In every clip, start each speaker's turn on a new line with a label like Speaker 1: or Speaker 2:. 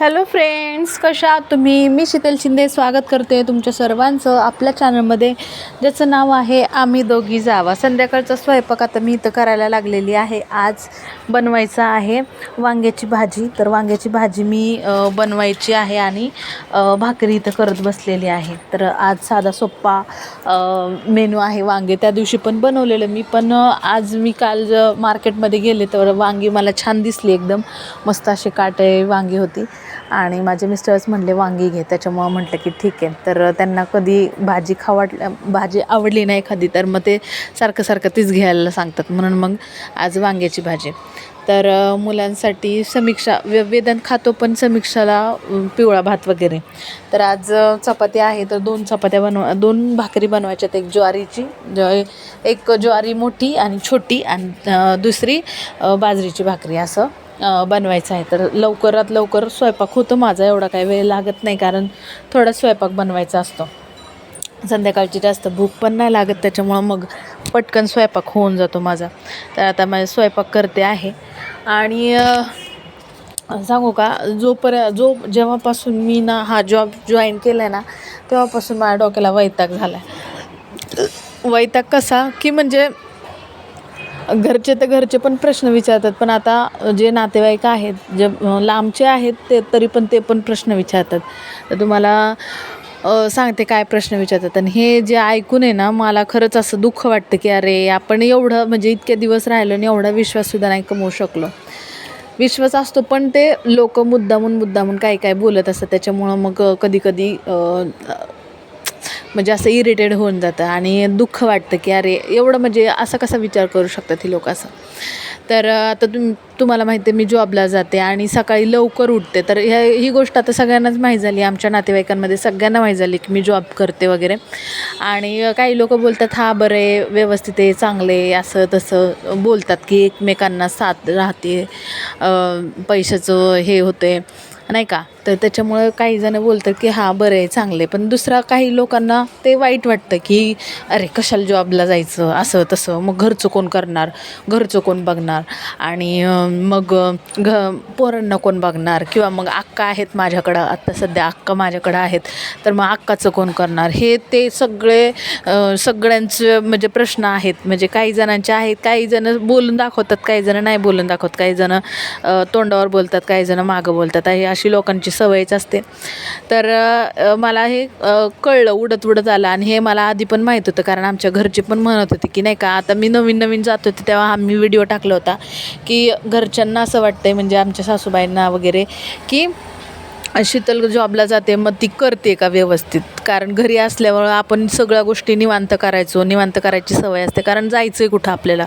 Speaker 1: Hello friends कशा आहात तुम्ही? मी शीतल शिंदे स्वागत करते तुमच्या सर्वांचं आपल्या चॅनलमध्ये ज्याचं नाव आहे आम्ही दोघी जावा. संध्याकाळचा स्वयंपाक आता मी इथं करायला लागलेली आहे. आज बनवायचं आहे वांग्याची भाजी. तर वांग्याची भाजी मी बनवायची आहे आणि भाकरी इथं करत बसलेली आहे. तर आज साधा सोप्पा मेनू आहे वांगे. त्या दिवशी पण बनवलेलं मी पण आज मी काल मार्केटमध्ये गेले तर वांगी मला छान दिसली एकदम. मस्त असे काटे वांगी होती. आणि माझे मिस्टर्स म्हणले वांगी घे. त्याच्यामुळं म्हटलं की ठीक आहे. तर त्यांना कधी भाजी खावाटल्या भाजी आवडली नाही एखादी तर मग ते सारखं सारखं तीच घ्यायला सांगतात. म्हणून मग आज वांग्याची भाजी. तर मुलांसाठी समीक्षा वे वेदन खातो पण समीक्षाला पिवळा भात वगैरे. तर आज चपात्या चपाती आहे तर दोन चपात्या बनवा दोन भाकरी बनवायच्यात. एक ज्वारीची ज एक ज्वारी मोठी आणि छोटी आणि दुसरी बाजरीची भाकरी असं. बनवायचं आहे. तर लवकरात लवकर स्वयंपाक होतो. माझा एवढा काही वेळ लागत नाही कारण थोडा स्वयंपाक बनवायचा असतो. संध्याकाळची जास्त भूक पण नाही लागत. त्याच्यामुळं मग पटकन स्वयंपाक होऊन जातो माझा. तर आता माझा स्वयंपाक करते आहे. आणि सांगू का? जोपर्यंत जो जेव्हापासून मी ना हा जॉब जॉईन केला आहे ना तेव्हापासून माझ्या डोक्याला वैताग झाला आहे वैताग कसा? की म्हणजे घरचे तर घरचे पण प्रश्न विचारतात पण आता जे नातेवाईक आहेत जे लांबचे आहेत ते तरी पण ते पण प्रश्न विचारतात. तर तुम्हाला सांगते काय प्रश्न विचारतात. आणि हे जे ऐकून आहे ना मला खरंच असं दुःख वाटतं की अरे आपण एवढं म्हणजे इतके दिवस राहिलो आणि एवढा विश्वाससुद्धा नाही कमवू शकलो. विश्वास असतो पण ते लोक मुद्दामून मुद्दामून काय काय बोलत असतात. त्याच्यामुळं मग कधी कधी म्हणजे असं इरिटेड होऊन जातं आणि दुःख वाटतं की अरे एवढं म्हणजे असा कसा विचार करू शकतात ही लोक असं. तर आता तुम तुम्हाला माहिती आहे मी जॉबला जाते आणि सकाळी लवकर उठते. तर ह्या ही गोष्ट आता सगळ्यांनाच माहीत झाली. आमच्या नातेवाईकांमध्ये सगळ्यांना माहीत झाली की मी जॉब करते वगैरे. आणि काही लोक बोलतात हा बरं आहे व्यवस्थित आहे चांगले आहे, असं तसं. बोलतात की एकमेकांना साथ राहते पैशाचं हे होते नाही का? तर त्याच्यामुळं काही जण बोलतात की हां बरं आहे चांगलं आहे. पण दुसरा काही लोकांना ते वाईट वाटतं की अरे कशाला जॉबला जायचं? असं तसं. मग घरचं कोण करणार? घरचं कोण बघणार? आणि मग घ पोरांना कोण बघणार? किंवा मग अक्का आहेत माझ्याकडं. आत्ता सध्या अक्का माझ्याकडं आहेत. तर मग अक्काचं कोण करणार? हे ते सगळे सगळ्यांचे म्हणजे प्रश्न आहेत. म्हणजे काही जणांचे आहेत काही जण बोलून दाखवतात काही जण नाही बोलून दाखवत. काही जण तोंडावर बोलतात काही जण मागं बोलतात. ही अशी लोकांची सवयच असते. तर मला हे कळलं उडत उडत आलं आणि हे मला आधी पण माहीत होतं. कारण आमच्या घरचे पण म्हणत होते की नाही का आता मी नवीन नवीन जात होते तेव्हा आम्ही व्हिडिओ टाकला होता. की घरच्यांना असं वाटतंय म्हणजे आमच्या सासूबाईंना वगैरे की शीतल जॉबला जाते मग ती करते का व्यवस्थित? कारण घरी असल्यामुळं आपण सगळ्या गोष्टी निवांत करायचो निवांत करायची सवय असते. कारण जायचं आहे कुठं आपल्याला?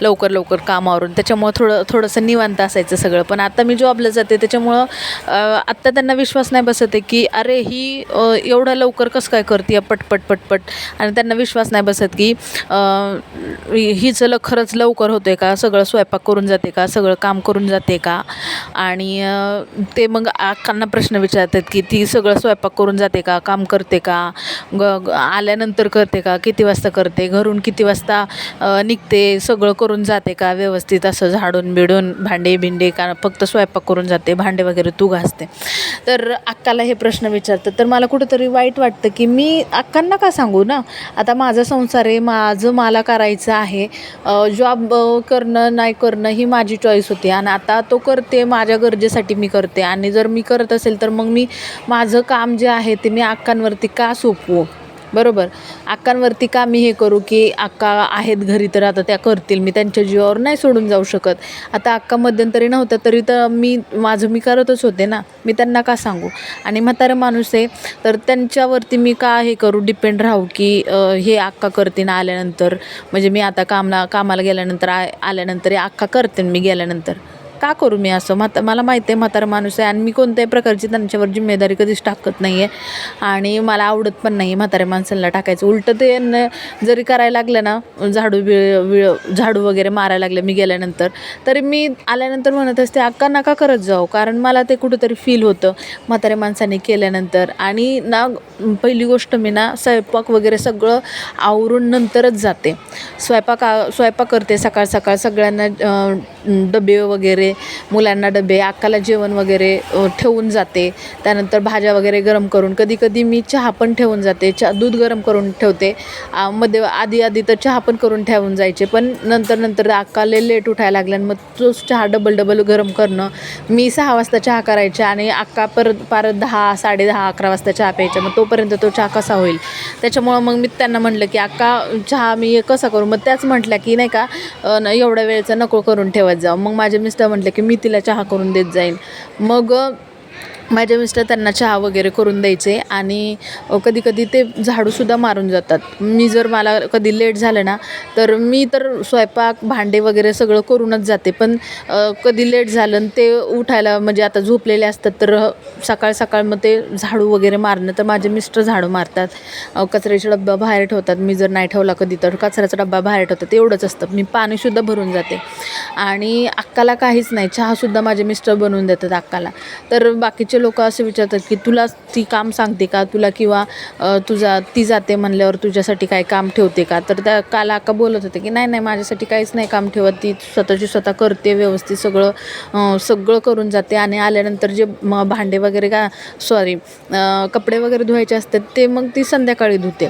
Speaker 1: लवकर लवकर कामावरून. त्याच्यामुळं थोडं थोडंसं निवांत असायचं सगळं. पण आता मी जॉबला जाते त्याच्यामुळं आत्ता त्यांना विश्वास नाही बसत आहे की अरे ही एवढं एवढ्या लवकर कसं काय करते पटपट पटपट आणि त्यांना विश्वास नाही बसत की अ, हिचं ल खरंच लवकर होतं आहे का? सगळं स्वयंपाक करून जाते का? सगळं काम करून जाते का? आणि ते मग आकांना प्रश्न प्रश्न विचारतात की ती सगळं स्वयंपाक करून जाते का? काम करते का? ग आल्यानंतर करते का? किती वाजता करते? घरून किती वाजता निघते? सगळं करून जाते का? व्यवस्थित असं झाडून बिडून भांडे बिंडे का? फक्त स्वयंपाक करून जाते भांडे वगैरे तू घासते. तर अक्काला हे प्रश्न विचारतात. तर मला कुठंतरी वाईट वाटतं की मी अक्कांना का सांगू ना? आता माझा संसार आहे माझं मला करायचं आहे. जॉब करणं नाही करणं ही माझी चॉईस होती. आणि आता तो करते माझ्या गरजेसाठी मी करते. आणि जर मी करत असेल तर मग मी माझं काम जे आहे ते मी अक्कांवरती का सोपवू? बरोबर? अक्कांवरती का मी हे करू की अक्का आहेत घरी तर आता त्या करतील मी त्यांच्या जीवावर नाही सोडून जाऊ शकत. आता अक्का मध्यंतरी नव्हत्या तरी तर मी माझं मी करतच होते ना. मी त्यांना का सांगू? आणि म्हातारा माणूस आहे तर त्यांच्यावरती मी का हे करू? डिपेंड राहू की हे अक्का करतीन आल्यानंतर म्हणजे मी आता कामला कामाला गेल्यानंतर आ आल्यानंतर हे अक्का करतेन मी गेल्यानंतर. का करू मी असं? म्हात मला माहिती आहे म्हातारा माणूस आहे आणि मी कोणत्याही प्रकारची त्यांच्यावर जिम्मेदारी कधीच टाकत नाही आहे आणि मला आवडत पण नाही म्हाताऱ्या माणसाला टाकायचं. उलटं ते न जरी करायला लागलं ना झाडू बिळ विळ झाडू वगैरे मारायला लागलं मी गेल्यानंतर तरी मी आल्यानंतर म्हणत असते अक्का नका करत जाऊ. कारण मला ते कुठंतरी फील होतं म्हाताऱ्या माणसाने केल्यानंतर. आणि ना पहिली गोष्ट मी ना स्वयंपाक वगैरे सगळं आवरून नंतरच जाते. स्वयंपाक स्वयंपाक करते सकाळ सकाळ सगळ्यांना डबे वगैरे वगैरे मुलांना डबे अक्काला जेवण वगैरे ठेवून जाते. त्यानंतर भाज्या वगैरे गरम करून कधी कधी मी चहा पण ठेवून जाते. चहा दूध गरम करून ठेवते. मध्ये आधी आधी तर चहा पण करून ठेवून जायचे पण नंतर नंतर अक्काला लेट उठायला लागल्या मग तोच चहा डबल डबल गरम करणं. मी सहा वाजता चहा करायचे आणि अक्का परत परत दहा साडे दहा अकरा वाजता चहा प्यायचा. मग तोपर्यंत तो चहा कसा होईल? त्याच्यामुळं मग मी त्यांना म्हटलं की अक्का चहा मी कसा करू? मग त्याच म्हटल्या की नाही का एवढ्या वेळेचा नको करून ठेवत जाऊ. मग माझे मिस्टर म्हटलं की मी तिला चहा करून देत जाईन. मग माझे मिस्टर त्यांना चहा वगैरे करून द्यायचे आणि कधी कधी ते झाडूसुद्धा मारून जातात. मी जर मला कधी लेट झालं ना तर मी तर स्वयंपाक भांडे वगैरे सगळं करूनच जाते. पण कधी लेट झालं आणि ते उठायला म्हणजे आता झोपलेले असतात तर सकाळ सकाळ मग ते झाडू वगैरे मारणं तर माझे मिस्टर झाडू मारतात. कचऱ्याचा डब्बा बाहेर ठेवतात. मी जर नाही ठेवला कधी तर कचऱ्याचा डब्बा बाहेर ठेवतात. एवढंच असतं. मी पाणीसुद्धा भरून जाते. आणि अक्काला काहीच नाही. चहासुद्धा माझे मिस्टर बनवून देतात अक्काला. तर बाकीचे लोक असे विचारतात की तुला ती काम सांगते का? तुला किंवा तुझा ती जाते म्हणल्यावर तुझ्यासाठी काय काम ठेवते का? तर त्या काल अका बोलत होते की नाही नाही माझ्यासाठी काहीच नाही काम ठेवत. ती स्वतःची स्वतः करते व्यवस्थित सगळं सगळं करून जाते आणि आल्यानंतर जे म भांडे वगैरे का सॉरी कपडे वगैरे धुवायचे असतात ते मग ती संध्याकाळी धुते.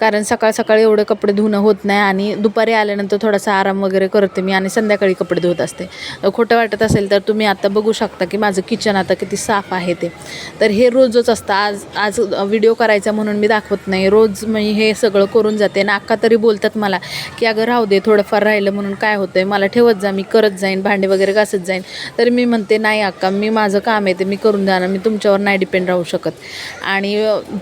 Speaker 1: कारण सकाळ सकाळी एवढे कपडे धुणं होत नाही आणि दुपारी आल्यानंतर थोडासा आराम वगैरे करते मी आणि संध्याकाळी कपडे धुत असते. खोटं वाटत असेल तर तुम्ही आता बघू शकता की माझं किचन आता किती साफ आहे ते. तर हे रोजच असतं. आज आज व्हिडिओ करायचा म्हणून मी दाखवत नाही. रोज मी हे सगळं करून जाते आणि अक्का तरी बोलतात मला की अगं राहू दे थोडंफार राहिलं म्हणून काय होतं आहे मला ठेवत जा मी करत जाईन भांडे वगैरे घासत जाईन. तर मी म्हणते नाही अक्का मी माझं काम आहे ते मी करून जाणार मी तुमच्यावर नाही डिपेंड राहू शकत. आणि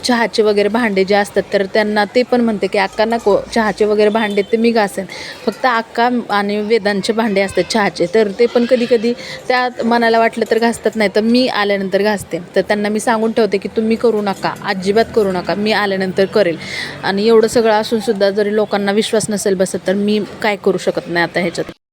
Speaker 1: चहाचे वगैरे भांडे जे असतात तर त्यांना ते पण म्हणते की अक्का नको चहाचे वगैरे भांडे ते मी घासेन. फक्त अक्का आणि वेदांचे भांडे असतात चहाचे. तर ते पण कधी कधी त्या मनाला वाटलं तर घासतात नाही तर मी आल्यानंतर घासते. तर त्यांना मी सांगून ठेवते की तुम्ही करू नका अजिबात करू नका मी आल्यानंतर करेल. आणि एवढं सगळं असूनसुद्धा जरी लोकांना विश्वास नसेल बसत तर मी काय करू शकत नाही आता ह्याच्यात.